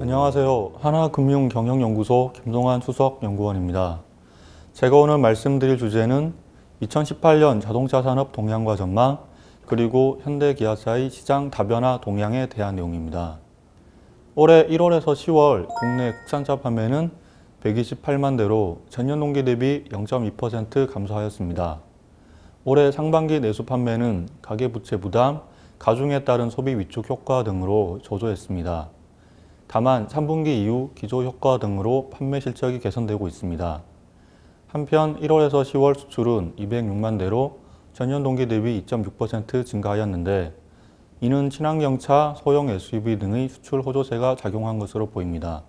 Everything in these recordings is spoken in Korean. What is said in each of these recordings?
안녕하세요. 하나금융경영연구소 김동환 수석연구원입니다. 제가 오늘 말씀드릴 주제는 2018년 자동차 산업 동향과 전망, 그리고 현대 기아차의 시장 다변화 동향에 대한 내용입니다. 올해 1월에서 10월 국내 국산차 판매는 128만 대로 전년 동기 대비 0.2% 감소하였습니다. 올해 상반기 내수 판매는 가계부채 부담, 가중에 따른 소비 위축 효과 등으로 저조했습니다. 다만 3분기 이후 기조 효과 등으로 판매 실적이 개선되고 있습니다. 한편 1월에서 10월 수출은 206만 대로 전년 동기 대비 2.6% 증가하였는데 이는 친환경차, 소형 SUV 등의 수출 호조세가 작용한 것으로 보입니다.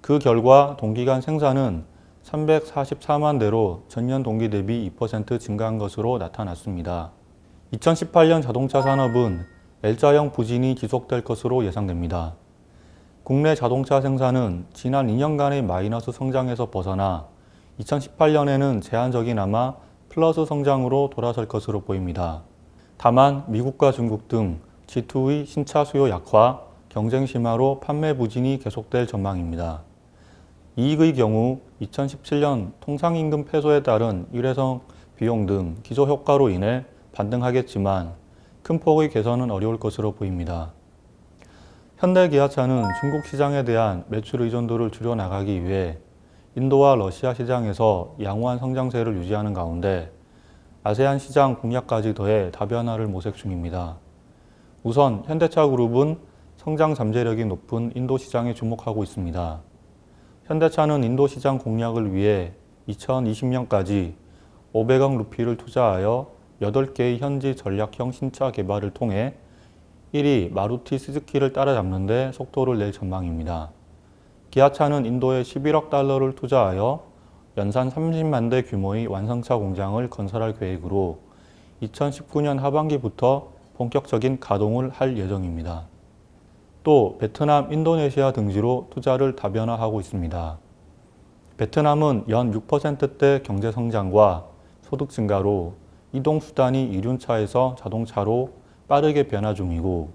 그 결과 동기간 생산은 344만 대로 전년 동기 대비 2% 증가한 것으로 나타났습니다. 2018년 자동차 산업은 L자형 부진이 지속될 것으로 예상됩니다. 국내 자동차 생산은 지난 2년간의 마이너스 성장에서 벗어나 2018년에는 제한적이나마 플러스 성장으로 돌아설 것으로 보입니다. 다만 미국과 중국 등 G2의 신차 수요 약화, 경쟁 심화로 판매 부진이 계속될 전망입니다. 이익의 경우 2017년 통상임금 폐소에 따른 일회성 비용 등 기조 효과로 인해 반등하겠지만 큰 폭의 개선은 어려울 것으로 보입니다. 현대 기아차는 중국 시장에 대한 매출 의존도를 줄여나가기 위해 인도와 러시아 시장에서 양호한 성장세를 유지하는 가운데 아세안 시장 공략까지 더해 다변화를 모색 중입니다. 우선 현대차 그룹은 성장 잠재력이 높은 인도 시장에 주목하고 있습니다. 현대차는 인도 시장 공략을 위해 2020년까지 500억 루피를 투자하여 8개의 현지 전략형 신차 개발을 통해 1위 마루티 스즈키를 따라잡는 데 속도를 낼 전망입니다. 기아차는 인도에 11억 달러를 투자하여 연산 30만 대 규모의 완성차 공장을 건설할 계획으로 2019년 하반기부터 본격적인 가동을 할 예정입니다. 또 베트남, 인도네시아 등지로 투자를 다변화하고 있습니다. 베트남은 연 6%대 경제 성장과 소득 증가로 이동 수단이 이륜차에서 자동차로 빠르게 변화 중이고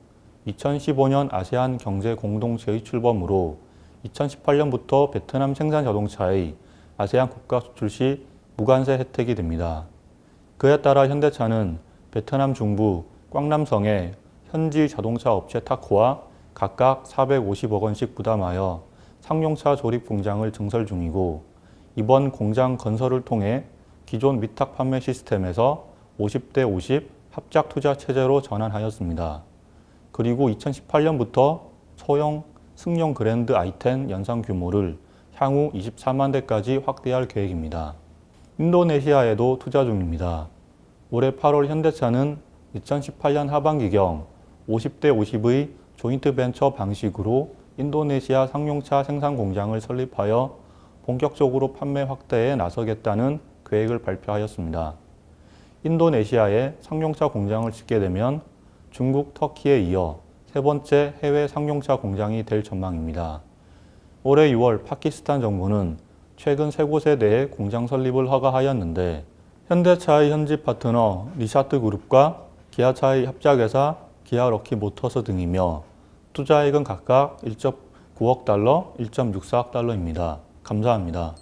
2015년 아세안 경제 공동체의 출범으로 2018년부터 베트남 생산 자동차의 아세안 국가 수출 시 무관세 혜택이 됩니다. 그에 따라 현대차는 베트남 중부 꽝남성에 현지 자동차 업체 타코와 각각 450억 원씩 부담하여 상용차 조립 공장을 증설 중이고 이번 공장 건설을 통해 기존 위탁 판매 시스템에서 50대 50 합작 투자 체제로 전환하였습니다. 그리고 2018년부터 소형 승용 그랜드 i10 연상 규모를 향후 24만 대까지 확대할 계획입니다. 인도네시아에도 투자 중입니다. 올해 8월 현대차는 2018년 하반기경 50대 50의 조인트 벤처 방식으로 인도네시아 상용차 생산 공장을 설립하여 본격적으로 판매 확대에 나서겠다는 계획을 발표하였습니다. 인도네시아에 상용차 공장을 짓게 되면 중국, 터키에 이어 세 번째 해외 상용차 공장이 될 전망입니다. 올해 6월 파키스탄 정부는 최근 세 곳에 대해 공장 설립을 허가하였는데 현대차의 현지 파트너 리샤트 그룹과 기아차의 합작회사 기아 럭키 모터스 등이며 투자액은 각각 1.9억 달러, 1.64억 달러입니다. 감사합니다.